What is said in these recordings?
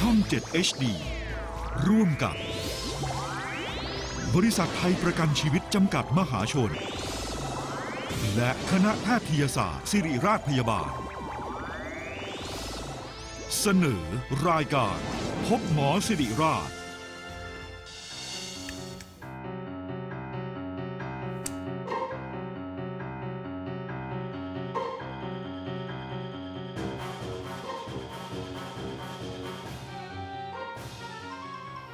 ช่อง 7 HD ร่วมกับ บริษัทไทยประกันชีวิตจำกัดมหาชน และคณะแพทยศาสตร์ ศิริราชพยาบาล เสนอรายการ พบหมอสิริราช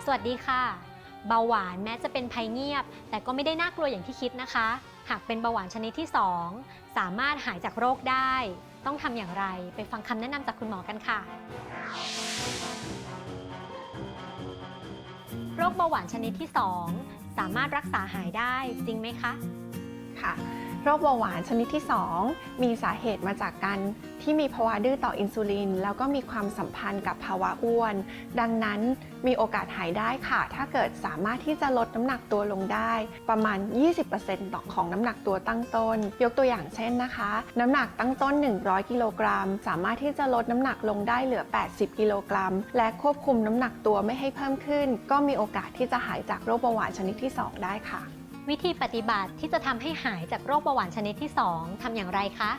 สวัสดีค่ะ เบาหวานแม้จะเป็นภัยเงียบ แต่ก็ไม่ได้น่ากลัวอย่างที่คิดนะคะ หากเป็นเบาหวานชนิดที่ 2 สามารถหายจากโรคได้ ต้องทำอย่างไรไปฟังคำแนะนำจากคุณหมอกันค่ะ โรคเบาหวานชนิดที่ 2 สามารถรักษาหายได้จริงไหมคะ ค่ะ โรคเบาหวานชนิดที่ 2 มีสาเหตุมาจากการที่มีภาวะดื้อต่ออินซูลิน แล้วก็มีความสัมพันธ์กับภาวะอ้วน ดังนั้นมีโอกาสหายได้ค่ะ ถ้าเกิดสามารถที่จะลดน้ำหนักตัวลงได้ ประมาณ 20%ต่อของน้ำหนักตัวตั้งต้น ยกตัวอย่างเช่นนะคะ น้ำหนักตั้งต้น 100 กิโลกรัม สามารถที่จะลดน้ำหนักลงได้เหลือ 80 กิโลกรัม และควบคุมน้ำหนักตัวไม่ให้เพิ่มขึ้น ก็มีโอกาสที่จะหายจากโรคเบาหวานชนิดที่ 2 ได้ค่ะ วิธีปฏิบัติที่จะทำให้หายจากโรคเบาหวานชนิดที่ 2ทำอย่างไรคะ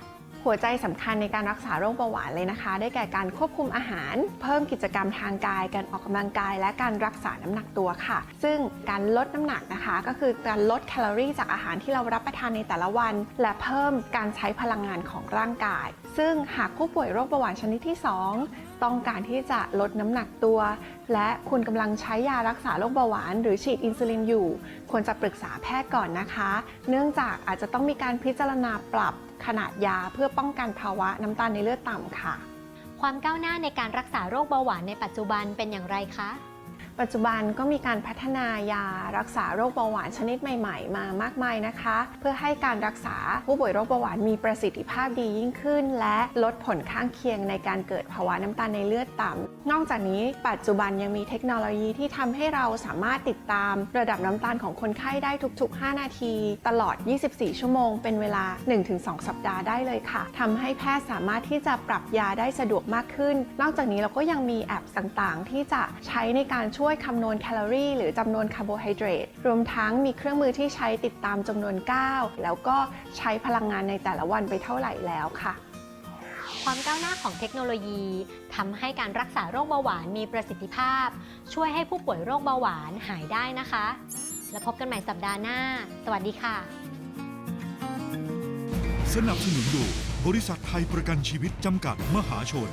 หัวใจสำคัญในการรักษาโรคเบาหวานเลยนะคะ ได้แก่การควบคุมอาหาร เพิ่มกิจกรรมทางกาย การออกกำลังกาย และการรักษาน้ำหนักตัวค่ะ ซึ่งการลดน้ำหนักนะคะ ก็คือการลดแคลอรี่จากอาหารที่เรารับประทานในแต่ละวัน และเพิ่มการใช้พลังงานของร่างกาย ซึ่งหากผู้ป่วยโรคเบาหวานชนิดที่ 2 ต้องการที่จะลดน้ำหนักตัว และคุณกำลังใช้ยารักษาโรคเบาหวาน หรือฉีดอินซูลินอยู่ ควรจะปรึกษาแพทย์ก่อนนะคะ เนื่องจากอาจจะต้องมีการพิจารณาปรับขนาดยาเพื่อป้องกันภาวะน้ำตาลในเลือดต่ำค่ะ ความก้าวหน้าในการรักษาโรคเบาหวานในปัจจุบันเป็นอย่างไรคะ ปัจจุบันก็มีการพัฒนายารักษาโรคเบาหวานชนิดใหม่ ๆ มามากมายนะคะ เพื่อให้การรักษาผู้ป่วยโรคเบาหวานมีประสิทธิภาพดียิ่งขึ้น และลดผลข้างเคียงในการเกิดภาวะน้ำตาลในเลือดต่ำนอกจากนี้ปัจจุบันยังมีเทคโนโลยีที่ทำให้เราสามารถติดตามระดับน้ำตาลของคนไข้ได้ทุก ๆ 5 นาที ตลอด 24 ชั่วโมง เป็นเวลา 1-2 สัปดาห์ได้เลยค่ะทำให้แพทย์สามารถที่จะปรับยาได้สะดวกมากขึ้น นอกจากนี้เราก็ยังมีแอปต่างๆ ที่จะใช้ในการช่วยวยคำนวณแคลอรี่หรือจำนวนคาร์โบไฮเดรตรวมทั้งมีเครื่องมือที่ใช้ติดตามจำนวนก้าวแล้วก็ใช้พลังงานในแต่ละวันไปเท่าไหร่แล้วค่ะ ความก้าวหน้าของเทคโนโลยีทำให้การรักษาโรคเบาหวานมีประสิทธิภาพ ช่วยให้ผู้ป่วยโรคเบาหวานหายได้นะคะ แล้วพบกันใหม่สัปดาห์หน้า สวัสดีค่ะ สนับสนุนโดยบริษัทไทยประกันชีวิตจำกัดมหาชน